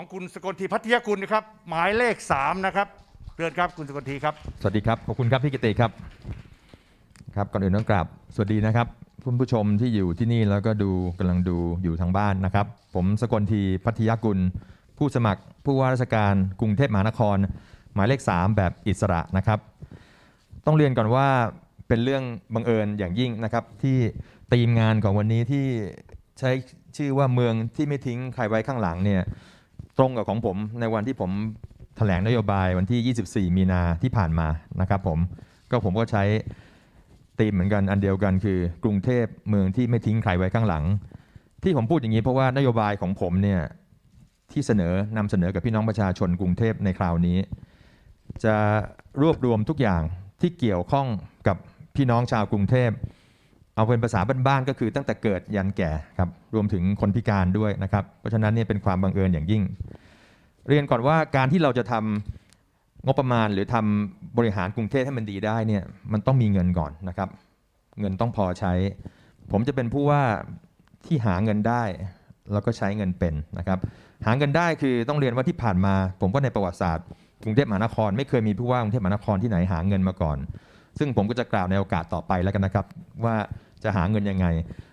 ของคุณสกลทีพัทยกุลนะครับ หมายเลขสามนะครับเชิญครับคุณสกลทีครับ สวัสดีครับ ขอบคุณครับพี่กิติครับ ครับก่อนอื่นต้องกราบสวัสดีนะครับคุณผู้ชมที่อยู่ที่นี่แล้วก็ดูกำลังดูอยู่ทางบ้านนะครับ ผมสกลทีพัทยกุล ผู้สมัครผู้ว่าราชการกรุงเทพมหานคร หมายเลข 3 แบบอิสระนะครับ ต้องเรียนก่อนว่าเป็นเรื่องบังเอิญอย่างยิ่งนะครับ ที่ทีมงานของวันนี้ที่ใช้ชื่อว่าเมืองที่ไม่ทิ้งใครไว้ข้างหลังเนี่ย ตรงกับของผมในวันที่ผมแถลงนโยบายวันที่ 24 มีนาที่ผ่านมานะครับผมก็ผมก็ใช้ธีมเหมือนกันอันเดียวกันคือกรุงเทพเมืองที่ไม่ทิ้งใครไว้ข้างหลัง ที่ผมพูดอย่างนี้เพราะว่านโยบายของผมเนี่ยที่เสนอนำเสนอกับพี่น้องประชาชนกรุงเทพในคราวนี้ จะรวบรวมทุกอย่างที่เกี่ยวข้องกับพี่น้องชาวกรุงเทพ เอาเป็นภาษาบ้านๆก็คือตั้งแต่เกิดยันแก่ครับรวมถึงคนพิการด้วยนะครับ เพราะฉะนั้นเนี่ยเป็นความบังเอิญอย่างยิ่ง เรียนก่อนว่าการที่เราจะทำงบประมาณหรือทำบริหารกรุงเทพให้มันดีได้เนี่ยมันต้องมีเงินก่อนนะครับ เงินต้องพอใช้ ผมจะเป็นผู้ว่าที่หาเงินได้แล้วก็ใช้เงินเป็นนะครับหาเงินได้คือต้องเรียนว่าที่ผ่านมา ผมว่าในประวัติศาสตร์กรุงเทพมหานคร ไม่เคยมีผู้ว่ากรุงเทพมหานครที่ไหนหาเงินมาก่อน ซึ่งผมก็จะกล่าวในโอกาสต่อไปแล้วกันนะครับ ว่าจะหาเงินยังไง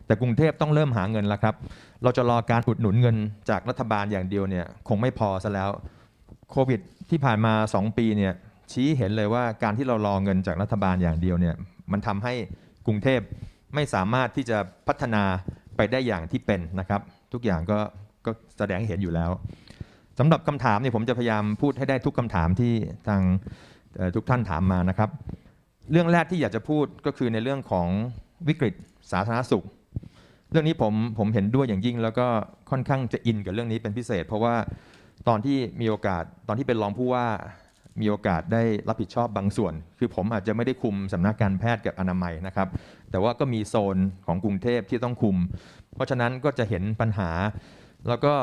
แต่กรุงเทพต้องเริ่มหาเงินแล้วครับ เราจะรอการอุดหนุนเงินจากรัฐบาลอย่างเดียวเนี่ยคงไม่พอซะแล้วโควิดที่ผ่านมา 2 ปีเนี่ยชี้เห็นเลยว่าการที่เรารอเงินจากรัฐบาลอย่างเดียวเนี่ยมันทำให้กรุงเทพไม่สามารถที่จะพัฒนาไปได้อย่างที่เป็นนะครับ ทุกอย่างก็ก็แสดงเห็นอยู่แล้วสำหรับคำถามเนี่ยผมจะพยายามพูดให้ได้ทุกคำถามที่ทางทุกท่านถามมานะครับ เรื่องแรกที่อยากจะพูดก็คือในเรื่องของวิกฤตสาธารณสุข เรื่องนี้ผมผมเห็นด้วยอย่างยิ่ง แล้วก็ค่อนข้างจะอินกับเรื่องนี้เป็นพิเศษ เพราะว่าตอนที่มีโอกาสตอนที่เป็นรองผู้ว่ามีโอกาสได้รับผิดชอบบางส่วน คือผมอาจจะไม่ได้คุมสำนักการแพทย์กับอนามัยนะครับ แต่ว่าก็มีโซนของกรุงเทพที่ต้องคุม เพราะฉะนั้นก็จะเห็นปัญหา แล้วก็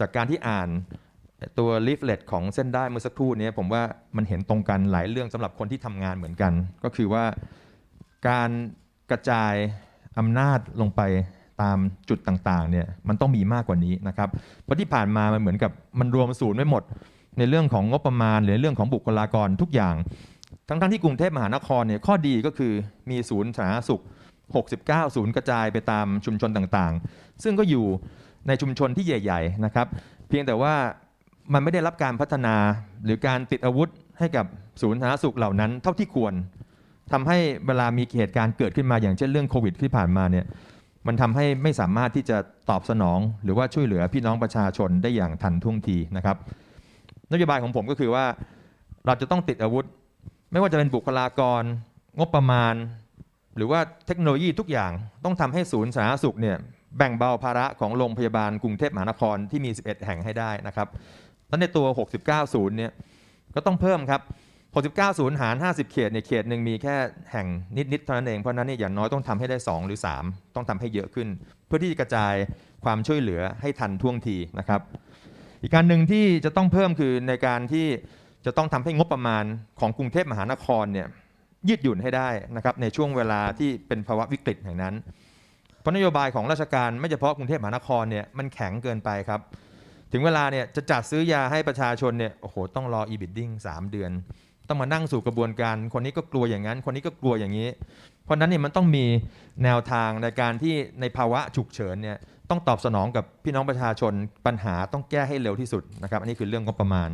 จากการที่อ่าน ตัวลีฟเลตของเส้นได้เมื่อสักครู่นี้ผมว่ามันเห็นตรงกันหลายเรื่องสำหรับคนที่ทำงานเหมือนกัน ก็คือว่าการกระจายอำนาจลงไปตามจุดต่างๆเนี่ยมันต้องมีมากกว่านี้นะครับเพราะที่ผ่านมามันเหมือนกับมันรวมศูนย์ไว้หมด ในเรื่องของงบประมาณ หรือเรื่องของบุคลากรทุกอย่าง ทั้งๆที่กรุงเทพมหานครเนี่ยข้อดีก็คือมีศูนย์สาธารณสุข 69 ศูนย์กระจายไปตามชุมชนต่างๆ ซึ่งก็อยู่ในชุมชนที่ใหญ่ ๆ นะครับ เพียงแต่ว่า มันไม่ได้รับการพัฒนาหรือการติดอาวุธให้กับศูนย์สาธารณสุขเหล่านั้น เท่าที่ควรทำให้เวลามีเหตุการณ์เกิดขึ้นมาอย่างเช่นเรื่องโควิดที่ผ่านมาเนี่ยมันทำให้ไม่สามารถที่จะตอบสนอง หรือว่าช่วยเหลือพี่น้องประชาชนได้อย่างทันท่วงทีนะครับนโยบายของผมก็คือว่าเราจะต้องติดอาวุธ ไม่ว่าจะเป็นบุคลากร งบประมาณ หรือว่าเทคโนโลยีทุกอย่างต้องทำให้ศูนย์สาธารณสุขเนี่ยแบ่งเบาภาระของโรงพยาบาลกรุงเทพมหานครที่มี 11 แห่งให้ได้นะครับ แล้วในตัว 69ศูนย์เนี่ยก็ต้องเพิ่มครับ 69ศูนย์หาร 50 เขตเนี่ยเขตหนึ่งมีแค่แห่งนิดๆเท่านั้นเอง เพราะนั้นเนี่ยอย่างน้อยต้องทำให้ได้ 2 หรือ 3 ต้องทำให้เยอะขึ้น เพื่อที่จะกระจายความช่วยเหลือให้ทันท่วงทีนะครับ อีกการหนึ่งที่จะต้องเพิ่มคือในการที่จะต้องทำให้งบประมาณของกรุงเทพมหานครเนี่ยยืดหยุ่นให้ได้นะครับในช่วงเวลาที่เป็นภาวะวิกฤตอย่างนั้น เพราะนโยบายของราชการไม่เฉพาะกรุงเทพมหานครเนี่ยมันแข็งเกินไปครับ ถึงเวลาเนี่ยจะจัดซื้อยาให้ประชาชนเนี่ยโอ้โหต้องรอ e-bidding 3 เดือน ต้องมานั่งสู่กระบวนการ คนนี้ก็กลัวอย่างนั้น คนนี้ก็กลัวอย่างนี้ เพราะนั้นเนี่ยมันต้องมีแนวทางในการที่ในภาวะฉุกเฉินเนี่ยต้องตอบสนองกับพี่น้องประชาชนปัญหาต้องแก้ให้เร็วที่สุดนะครับ อันนี้คือเรื่องงบประมาณ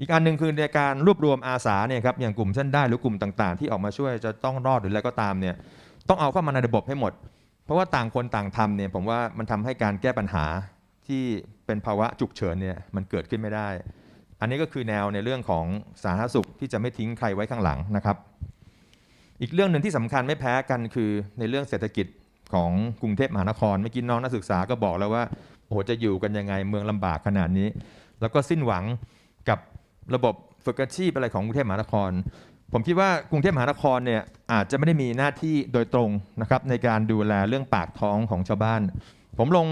อีกอันหนึ่งคือในการรวบรวมอาสาเนี่ยครับอย่างกลุ่มเส้นได้หรือกลุ่มต่างๆ ที่ออกมาช่วยจะต้องรอดหรืออะไรก็ตามเนี่ยต้องเอาเข้ามาในระบบให้หมด เพราะว่าต่างคนต่างทำเนี่ยผมว่ามันทำให้การแก้ปัญหาที่ เป็นภาวะฉุกเฉินเนี่ยมันเกิดขึ้นไม่ได้ อันนี้ก็คือแนวในเรื่องของสาธารณสุขที่จะไม่ทิ้งใครไว้ข้างหลังนะครับ อีกเรื่องหนึ่งที่สำคัญไม่แพ้กันคือในเรื่องเศรษฐกิจของกรุงเทพมหานครเมื่อกี้น้องนักศึกษาก็บอกแล้วว่าโอ้โหจะอยู่กันยังไงเมืองลำบากขนาดนี้ แล้วก็สิ้นหวังกับระบบฝึกอาชีพอะไรของกรุงเทพมหานคร ผมคิดว่ากรุงเทพมหานครเนี่ยอาจจะไม่ได้มีหน้าที่โดยตรงนะครับในการดูแลเรื่องปากท้องของชาวบ้าน ผมลง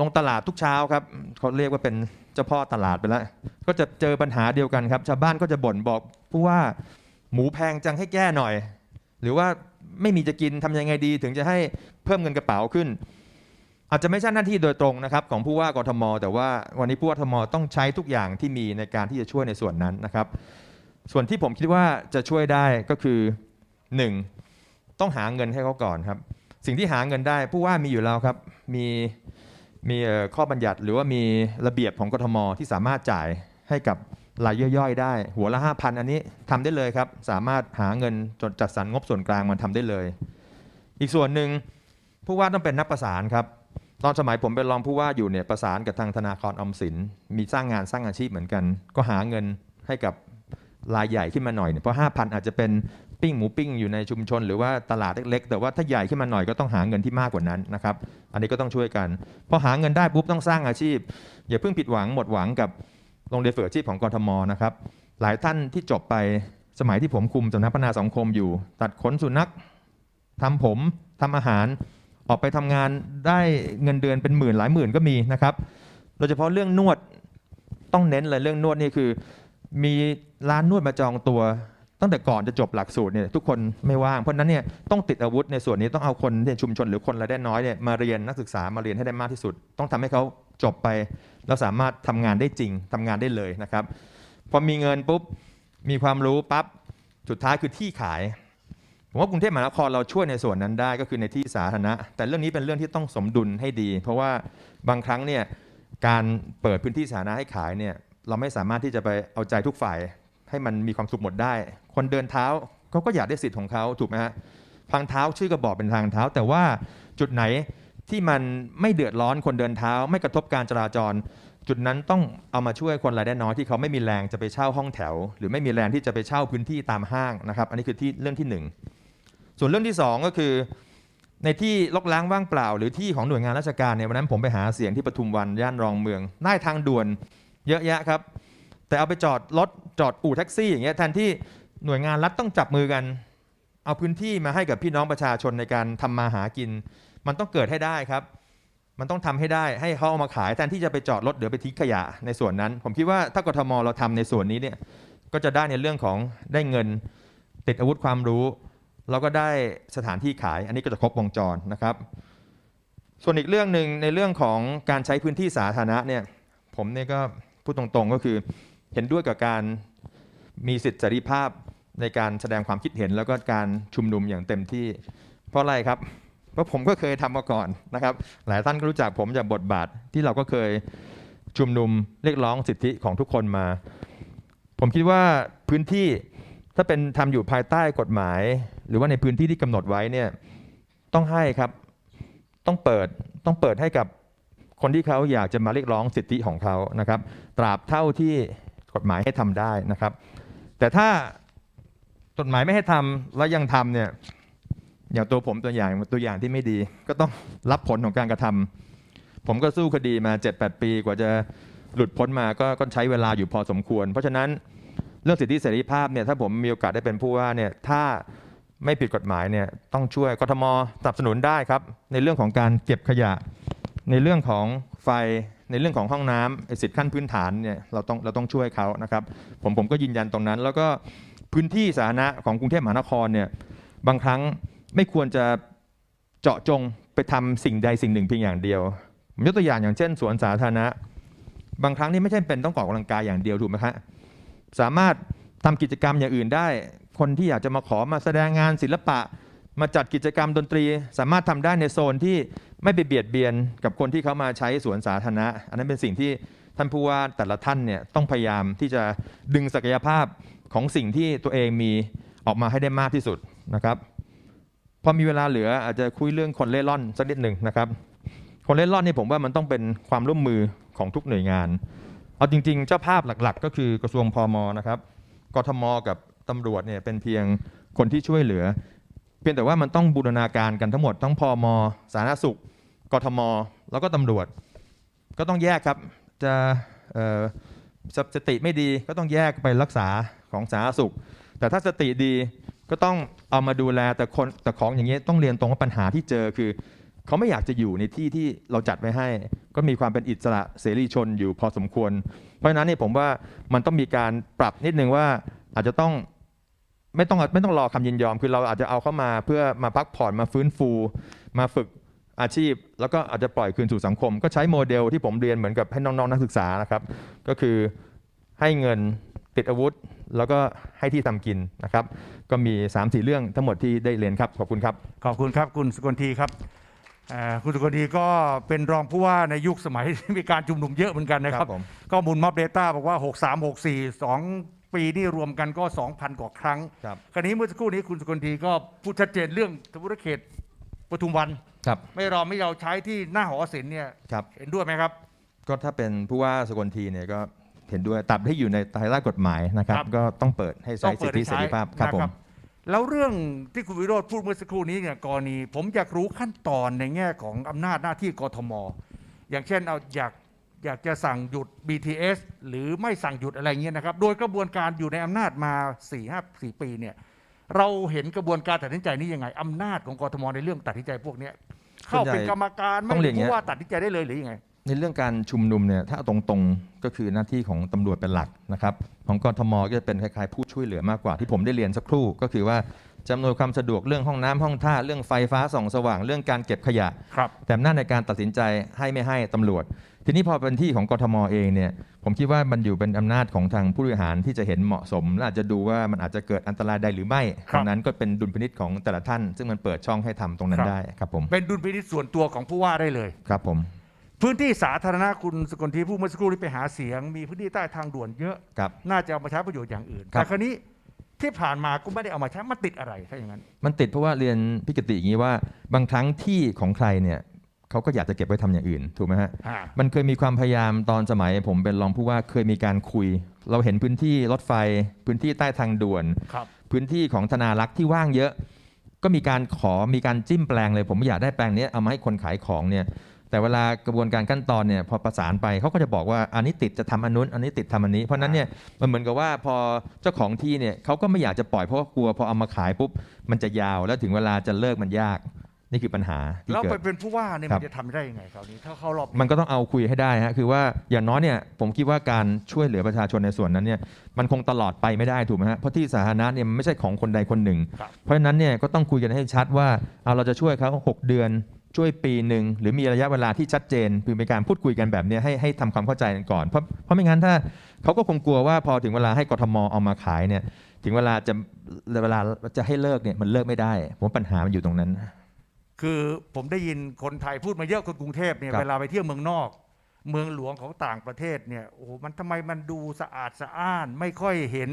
ลงตลาดทุกเช้าครับเขาเรียกว่าเป็นเจ้าพ่อตลาดไปแล้ว ก็จะเจอปัญหาเดียวกันครับ ชาวบ้านก็จะบ่นบอกผู้ว่าหมูแพงจังให้แก้หน่อย หรือว่าไม่มีจะกินทำยังไงดี ถึงจะให้เพิ่มเงินกระเป๋าขึ้น อาจจะไม่ใช่หน้าที่โดยตรงนะครับ ของผู้ว่ากทม แต่ว่าวันนี้ผู้ว่ากทมต้องใช้ทุกอย่างที่มีในการที่จะช่วยในส่วนนั้นนะครับ ส่วนที่ผมคิดว่าจะช่วยได้ก็คือหนึ่งต้องหาเงินให้เขาก่อนครับ สิ่งที่หาเงินได้ผู้ว่ามีอยู่แล้วครับมี มีข้อบัญญัติหรือว่ามีระเบียบของกทมที่สามารถจ่ายให้กับรายย่อยๆ ได้ หัวละ 5,000 อันนี้ทำได้เลยครับ สามารถหาเงินจดจัดสรรงบส่วนกลางมันทำได้เลย อีกส่วนหนึ่งผู้ว่าต้องเป็นนักประสานครับ ตอนสมัยผมเป็นรองผู้ว่าอยู่เนี่ยประสานกับทางธนาคารออมสิน มีสร้างงานสร้างอาชีพเหมือนกัน ก็หาเงินให้กับรายใหญ่ขึ้นมาหน่อยเนี่ยเพราะ 5,000 อาจจะเป็น ปิ้งหมูปิ้งอยู่ในชุมชน หรือว่าตลาดเล็กๆ แต่ว่าถ้าใหญ่ขึ้นมาหน่อยก็ต้องหาเงินที่มากกว่านั้นนะครับ อันนี้ก็ต้องช่วยกันพอหาเงินได้ปุ๊บต้องสร้างอาชีพ อย่าเพิ่งผิดหวังหมดหวังกับโรงเรียนฝึกอาชีพของกรทมนะครับ หลายท่านที่จบไปสมัยที่ผมคุมสำนักพัฒนาสังคมอยู่ ตัดขนสุนัขทำผมทำอาหารออกไปทำงานได้เงินเดือนเป็นหมื่นหลายหมื่นก็มีนะครับ โดยเฉพาะเรื่องนวดต้องเน้นเลยเรื่องนวดนี่คือ มีร้านนวดมาจองตัว ตั้งแต่ก่อนจะจบหลักสูตรเนี่ยทุกคนไม่ว่าง เพราะฉะนั้นเนี่ยต้องติดอาวุธในส่วนนี้ต้องเอาคนในชุมชนหรือคนรายได้น้อยเนี่ยมาเรียนนักศึกษามาเรียนให้ได้มากที่สุด ต้องทำให้เขาจบไป แล้วสามารถทำงานได้จริงทำงานได้เลยนะครับพอมีเงินปุ๊บมีความรู้ปั๊บสุดท้ายคือที่ขายผมว่ากรุงเทพมหานครเราช่วยในส่วนนั้นได้ก็คือในที่สาธารณะ แต่เรื่องนี้เป็นเรื่องที่ต้องสมดุลให้ดี เพราะว่าบางครั้งเนี่ยการเปิดพื้นที่สาธารณะให้ขายเนี่ยเราไม่สามารถที่จะไปเอาใจทุกฝ่าย ให้มันมีความสุขหมดได้ คนเดินเท้าเขาก็อยากได้สิทธิ์ของเขาถูกไหมฮะทางเท้าชื่อก็บอกเป็นทางเท้า แต่ว่าจุดไหนที่มันไม่เดือดร้อนคนเดินเท้า ไม่กระทบการจราจร จุดนั้นต้องเอามาช่วยคนรายได้น้อยที่เขาไม่มีแรงจะไปเช่าห้องแถว หรือไม่มีแรงที่จะไปเช่าพื้นที่ตามห้างนะครับอันนี้คือที่เรื่องที่หนึ่งส่วนเรื่องที่ 2 ก็คือ ในที่ลกล้างว่างเปล่า หรือที่ของหน่วยงานราชการเนี่ยวันนั้นผมไปหาเสียงที่ปทุมวันย่านรองเมืองได้ทางด่วนเยอะแยะครับ แต่เอาไปจอดรถจอดอู่แท็กซี่อย่างเงี้ยแทนที่หน่วยงานรัฐต้องจับมือกัน เอาพื้นที่มาให้กับพี่น้องประชาชนในการทำมาหากิน มันต้องเกิดให้ได้ครับ มันต้องทำให้ได้ให้เขาเอามาขายแทนที่จะไปจอดรถเดี๋ยวไปทิ้งขยะในส่วนนั้น ผมคิดว่าถ้ากทมเราทำในส่วนนี้เนี่ยก็จะได้ในเรื่องของได้เงินติดอาวุธความรู้เราก็ได้สถานที่ขาย อันนี้ก็จะครบวงจรนะครับ ส่วนอีกเรื่องหนึ่งในเรื่องของการใช้พื้นที่สาธารณะเนี่ยผมเนี่ยก็พูดตรงๆก็คือ เห็นด้วยกับการมีสิทธิเสรีภาพในการแสดงความคิดเห็นแล้วก็การชุมนุมอย่างเต็มที่ เพราะอะไรครับ เพราะผมก็เคยทำมาก่อนนะครับ หลายท่านก็รู้จักผมจากบทบาทที่เราก็เคยชุมนุมเรียกร้องสิทธิของทุกคนมา ผมคิดว่าพื้นที่ถ้าเป็นทำอยู่ภายใต้กฎหมาย หรือว่าในพื้นที่ที่กำหนดไว้เนี่ยต้องให้ครับต้องเปิดต้องเปิดให้กับคนที่เขาอยากจะมาเรียกร้องสิทธิของเขานะครับ ตราบเท่าที่ กฎหมายให้ทำได้นะครับ แต่ถ้ากฎหมายไม่ให้ทำแล้วยังทำเนี่ยอย่างตัวผมตัวอย่างตัวอย่างที่ไม่ดี ก็ต้องรับผลของการกระทำผมก็สู้คดีมา 7-8 ปีกว่าจะหลุดพ้นมาก็ก็ใช้เวลาอยู่พอสมควร เพราะฉะนั้นเรื่องสิทธิเสรีภาพเนี่ยถ้าผมมีโอกาสได้เป็นผู้ว่าเนี่ยถ้าไม่ผิดกฎหมายเนี่ยต้องช่วยกทมสนับสนุนได้ครับ ในเรื่องของการเก็บขยะ ในเรื่องของไฟ ในเรื่องของห้องน้ำสิทธิขั้นพื้นฐานเนี่ยเราต้องเราต้องช่วยเขานะครับผมผมก็ยืนยันตรงนั้น แล้วก็พื้นที่สาธารณะของกรุงเทพมหานครเนี่ยบางครั้งไม่ควรจะเจาะจงไปทำสิ่งใดสิ่งหนึ่งเพียงอย่างเดียวผมยกตัวอย่างอย่างเช่นสวนสาธารณะ บางครั้งนี่ไม่ใช่เป็นต้องออกกำลังกายอย่างเดียวถูกไหมครับสามารถทำกิจกรรมอย่างอื่นได้ คนที่อยากจะมาขอมาแสดงงานศิลปะ มาจัดกิจกรรมดนตรี สามารถทำได้ในโซนที่ไม่ไปเบียดเบียนกับคนที่เขามาใช้สวนสาธารณะ อันนั้นเป็นสิ่งที่ท่านผู้ว่าแต่ละท่านเนี่ยต้องพยายามที่จะดึงศักยภาพของสิ่งที่ตัวเองมีออกมาให้ได้มากที่สุดนะครับพอมีเวลาเหลืออาจจะคุยเรื่องคนเล่ร่อนสักนิดหนึ่งนะครับ คนเล่ร่อนนี่ผมว่ามันต้องเป็นความร่วมมือของทุกหน่วยงาน เอาจริง ๆ เจ้าภาพหลักๆ ก็คือกระทรวงพมนะครับกทมกับตำรวจเนี่ยเป็นเพียงคนที่ช่วยเหลือ พียงแต่ว่ามันต้องบูรณาการกันทั้งหมดทั้งพมสาธารณสุข กทม แล้วก็ตำรวจ ก็ต้องแยกครับจะสสติไม่ดีก็ต้องแยกไปรักษาของสาธารณสุข แต่ถ้าสติดีก็ต้องเอามาดูแลแต่คนแต่ของอย่างเงี้ยต้องเรียนตรงว่าปัญหาที่เจอคือ เขาไม่อยากจะอยู่ในที่ที่เราจัดไว้ให้ ก็มีความเป็นอิสระเสรีชนอยู่พอสมควร เพราะฉะนั้นเนี่ยผมว่ามันต้องมีการปรับนิดนึงว่าอาจจะต้อง ไม่ต้องไม่ต้องรอคำยินยอม คือเราอาจจะเอาเข้ามาเพื่อมาพักผ่อนมาฟื้นฟู มาฝึกอาชีพ แล้วก็อาจจะปล่อยคืนสู่สังคม ก็ใช้โมเดลที่ผมเรียนเหมือนกับให้น้องๆนักศึกษานะครับ ก็คือให้เงินติดอาวุธ แล้วก็ให้ที่ทำกินนะครับ ก็มี 3 4 เรื่องทั้งหมดที่ได้เรียนครับ ขอบคุณครับ ขอบคุณครับคุณสกลทีครับเอ่อคุณสกลทีก็เป็นรองผู้ว่าในยุคสมัย ที่มีการชุมนุมเยอะเหมือนกันนะครับ ครับผม ข้อมูลม็อบเดต้าบอกว่า 63 64 2 ปีนี่รวมกันก็ 2,000 กว่าครั้งครับคราวนี้เมื่อสักครู่นี้คุณสกลทีก็พูดชัดเจนเรื่องธุรเขตปทุมวัน ครับไม่รอไม่เราใช้ที่หน้าหอศิลป์เนี่ยครับ เห็นด้วยไหมครับ ก็ถ้าเป็นผู้ว่าสกลทีเนี่ยก็เห็นด้วยตับให้อยู่ในภายใต้กฎหมายนะครับ ครับ ก็ต้องเปิดให้ต้ใช้องสิเปิทดธิให้เสใช้รีภาพครับผมนะแล้วเรื่องที่คุณวิโรธพูดเมื่อสักครู่นี้เนี่ยกรณี ผมอยากรู้ขั้นตอนในแง่ของอำนาจหน้าที่กทม อย่างเช่นเอาอยาก อยากจะสั่งหยุด BTS หรือไม่สั่งหยุดอะไรเงี้ยนะครับ โดยกระบวนการอยู่ในอำนาจมา4ี่ห้าสี่ปีเนี่ยเราเห็นกระบวนการตัดสินใจนี้ยังไงอำนาจของกทมในเรื่องตัดสินใจพวกเนี้ยเข้าเป็นกรรมการต้ไม่องเรียนอย่างเงี้ผู้ย ว่าตัดสินใจได้เลยหรือยังไง ในเรื่องการชุมนุมเนี่ยถ้าเอาตรงๆก็คือหน้าที่ของตำรวจเป็นหลักนะครับของกทมก็จะเป็นคล้ายๆผู้ช่วยเหลือมากกว่าที่ผมได้เรียนสักครู่ ก็คือว่าจำนวนความสะดวกเรื่องห้องน้ำห้องท่าเรื่องไฟฟ้าส่องสว่างเรื่องการเก็บขยะ ครับ แต่อำนาจในการตัดสินใจให้ไม่ให้ตำรวจ ทีนี้พอเป็นที่ของกทมเองเนี่ยผมคิดว่ามันอยู่เป็นอำนาจของทางผู้บริหารที่จะเห็นเหมาะสม และอาจจะดูว่ามันอาจจะเกิดอันตรายใดหรือไม่คตรับรงนั้นก็เป็นดุลพินิจของแต่ละท่าน ซึ่งมันเปิดช่องให้ทำตรงนั้ครันบได้ครับผมเป็นดุลพินิจส่วนตัวของผู้ว่าได้เลย ครับผมพื้นที่สาธารณะคุณสกลทีผู้เมื่อสักครู่ที่ไปหาเสียง มีพื้นที่ใต้ทางด่วนเยอะ ครับ น่าจะเอามาใช้ประโยชน์อย่างอื่น ครับ แต่คราวนี้ที่ผ่านมาก็ไม่ได้เอามาใช้มันติดอะไรถ้าอย่างนั้น มันติดเพราะว่าเรียนพิกติอย่างนี้ว่าบางครั้งที่ของใครเนี่ย เขาก็อยากจะเก็บไว้ทำอย่างอื่น ถูกไหมฮะอ่ามันเคยมีความพยายามตอนสมัย ผมเป็นรองผู้ว่าเคยมีการคุย เราเห็นพื้นที่รถไฟ พื้นที่ใต้ทางด่วนครับพื้นที่ของธนารักษ์ที่ว่างเยอะ ก็มีการขอมีการจิ้มแปลงเลย ผมอยากได้แปลงเนี้ยเอามาให้คนขายของเนี่ยแต่เวลากระบวนการขั้นตอนเนี่ยพอประสานไปเขาก็จะบอกว่าอันนี้ติดจะทำอันนู้นอันนี้ติดทำอันนี้ เพราะฉะนั้นเนี่ยมันเหมือนกับว่าพอเจ้าของที่เนี่ยเขาก็ไม่อยากจะปล่อยเพราะว่ากลัวพอเอามาขายปุ๊บมันจะยาวแล้วถึงเวลาจะเลิกมันยาก นี่คือปัญหาที่แล้วเกิไปดเป็นผู้ว่าเนี่ยครัมันบจะทำได้ยังไงคราวนี้ ถ้าเข้ารอบมันก็ต้องเอาคุยให้ได้ฮะคือว่าอย่างน้อยเนี่ยผมคิดว่าการช่วยเหลือประชาชนในส่วนนั้นเนี่ยมันคงตลอดไปไม่ได้ถูกไหมฮะเพราะที่สาธารณะเนี่ยมันไม่ใช่ของคนใดคนหนึ่ง ครับ เพราะฉะนั้นเนี่ยก็ต้องคุยกันให้ชัดว่าเอาเราจะช่วยเขา6 เดือน ช่วยปีหนึ่งหรือมีระยะเวลาที่ชัดเจนคือเป็นการพูดคุยกันแบบเนี้ยให้ให้ทำความเข้าใจกันก่อนเพราะเพราะไม่งั้นถ้าเขาก็คงกลัวว่าพอถึงเวลาให้กทมเอามาขายเนี่ยถึงเวลาจะเวลาจะให้เลิกเนี่ยมันเลิกไม่ได้ ผมว่าปัญหามันอยู่ตรงนั้น คือผมได้ยินคนไทยพูดมาเยอะคนกรุงเทพเนี่ยครับ เวลาไปเที่ยวเมืองนอก เมืองหลวงของต่างประเทศเนี่ยโอ้โหมันทำไมมันดูสะอาดสะอ้าน ไม่ค่อยเห็น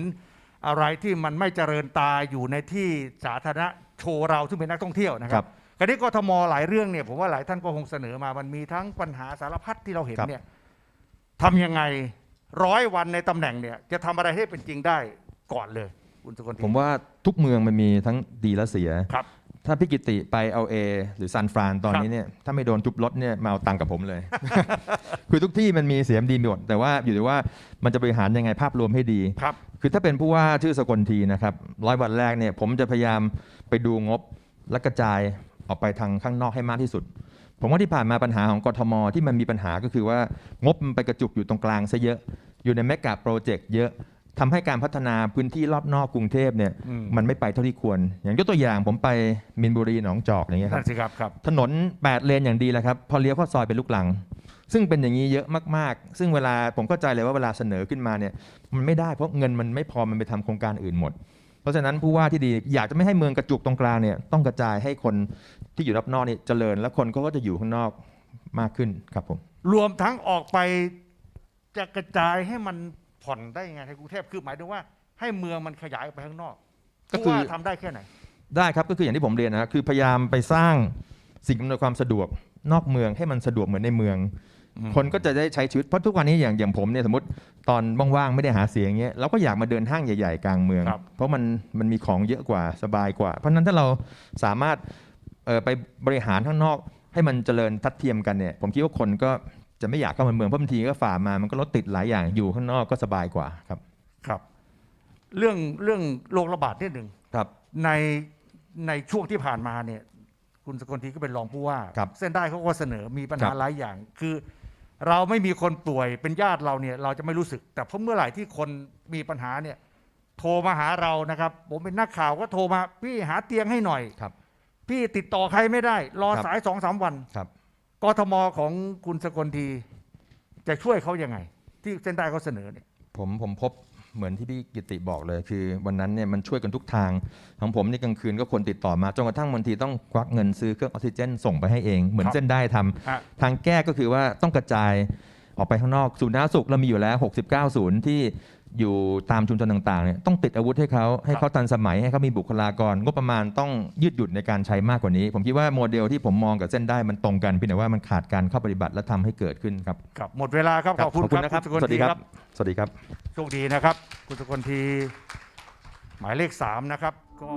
อะไรที่มันไม่เจริญตาอยู่ในที่สาธารณะโชว์เราซึ่งเป็นนักท่องเที่ยวนะคครัรับ บ คราวนี้กทมหลายเรื่องเนี่ยผมว่าหลายท่านก็คงเสนอมา มันมีทั้งปัญหาสารพัดที่เราเห็นครับ เนี่ยทำยังไงร้อยวันในตำแหน่งเนี่ยจะทำอะไรให้เป็นจริงได้ก่อนเลยคุณสุกลทีผมว่าทุกเมืองมันมีทั้งดีและเสีย ครับ ถ้าพี่กิติไปเอาเอหรือซานฟรานตอนครับนี้เนี่ยถ้าไม่โดนทุบรถเนี่ยมาเอาตังค์กับผมเลย คือทุกที่มันมีเสียมดีหมดแต่ว่าอยู่ที่ว่ามันจะบริหารยังไงภาพรวมให้ดีครับคือถ้าเป็นผู้ว่าชื่อสกลทีนะครับร้อยวันแรกเนี่ยผมจะพยายามไปดูงบและกระจายออกไปทางข้างนอกให้มากที่สุด ผมว่าที่ผ่านมาปัญหาของกทมที่มันมีปัญหาก็คือว่างบมันไปกระจุกอยู่ตรงกลางซะเยอะ อยู่ในแมกกาโปรเจกต์เยอะ ทำให้การพัฒนาพื้นที่รอบนอกกรุงเทพเนี่ยอืม มันไม่ไปเท่าที่ควร อย่างยกตัวอย่างผมไปมินบุรีหนองจอกอย่างเงี้ยคนั่รับ นสิครับครับ ถนน 8 เลนอย่างดีแล้วครับ พอเลี้ยวเข้าซอยเป็นลูกลัง ซึ่งเป็นอย่างนี้เยอะมากๆ ซึ่งเวลาผมเข้าใจเลยว่าเวลาเสนอขึ้นมาเนี่ยมันไม่ได้เพราะเงินมันไม่พอมันไปทำโครงการอื่นหมด เพราะฉะนั้นผู้ว่าที่ดีอยากจะไม่ให้เมืองกระจุกตรงกลางเนี่ยต้องกระจายให้คนที่อยู่รอบนอกนี่เจริญ แล้วคนเขาก็จะอยู่ข้างนอกมากขึ้นครับผม รวมทั้งออกไปจะกระจายให้มัน ผ่อนได้ยังไงในกรุงเทพคือหมายถึงว่า ให้เมืองมันขยายออกไปข้างนอกก็คือ ผู้ว่าทำได้แค่ไหน ได้ครับก็คืออย่างที่ผมเรียนนะคือพยายามไปสร้างสิ่งอำนวยความสะดวกนอกเมืองให้มันสะดวกเหมือนในเมือง อืม คนก็จะได้ใช้ชีวิตเพราะทุกวันนี้อย่างอย่างผมเนี่ยสมมติตอนว่างๆไม่ได้หาเสียงเงี้ยเราก็อยากมาเดินห้างใหญ่ๆกลางเมือง ครับ เพราะมันมันมีของเยอะกว่าสบายกว่า เพราะฉะนั้นถ้าเราสามารถเอ่อไปบริหารข้างนอกให้มันเจริญทัดเทียมกันเนี่ยผมคิดว่าคนก็ จะไม่อยากเข้ามาเมืองเพราะบางทีก็ฝ่ามามันก็รถติดหลายอย่างอยู่ข้างนอกก็สบายกว่าครับครับ เรื่องเรื่องโรคระบาดนิดหนึ่งครับ ในในช่วงที่ผ่านมาเนี่ย คุณสกลทีก็เป็นรองผู้ว่า ครับ เส้นได้เขาก็เสนอมีปัญครัหาบหลายอย่าง คือ เราไม่มีคนป่วยเป็นญาติเราเนี่ย เราจะไม่รู้สึก แต่เพราะเมื่อไหร่ที่คนมีปัญหาเนี่ย โทรมาหาเรานะครับ ผมเป็นนักข่าวก็โทรมาพี่หาเตียงให้หน่อยครับ พี่ติดต่อใครไม่ได้ รอครับ สายสองสามวัน ครับ กทมของคุณสกลทีจะช่วยเขายังไง ที่เส้นได้เขาเสนอเนี่ยผมผมพบเหมือนที่พี่กิติบอกเลย คือวันนั้นเนี่ยมันช่วยกันทุกทางของผมนี่กลางคืนก็คนติดต่อมาจนกระทั่งบางทีต้องควักเงินซื้อเครื่องออกซิเจน ส่งไปให้เอง เหมือนครับเส้นได้ทำฮะทางแก้ก็คือว่าต้องกระจาย ออกไปข้างนอกศูนย์สาธารณสุขเรามีอยู่แล้ว 69 ศูนย์ที่อยู่ตามชุมชนต่างๆเนี่ยต้องติดอาวุธให้เขาให้เขาทันสมัยให้เขามีบุคลากร งบประมาณต้องยืดหยุ่นในการใช้มากกว่านี้ ผมคิดว่าโมเดลที่ผมมองกับเส้นได้มันตรงกันเพียงแต่ว่ามันขาดการเข้าปฏิบัติและทำให้เกิดขึ้นครับครับ หมดเวลาครับขอบคุณครับนะครับณสกลสวัสทีดีครับ สวัสดีครับโชคดีนะครับ คุณสกลทีหมายเลขสามนะครับก็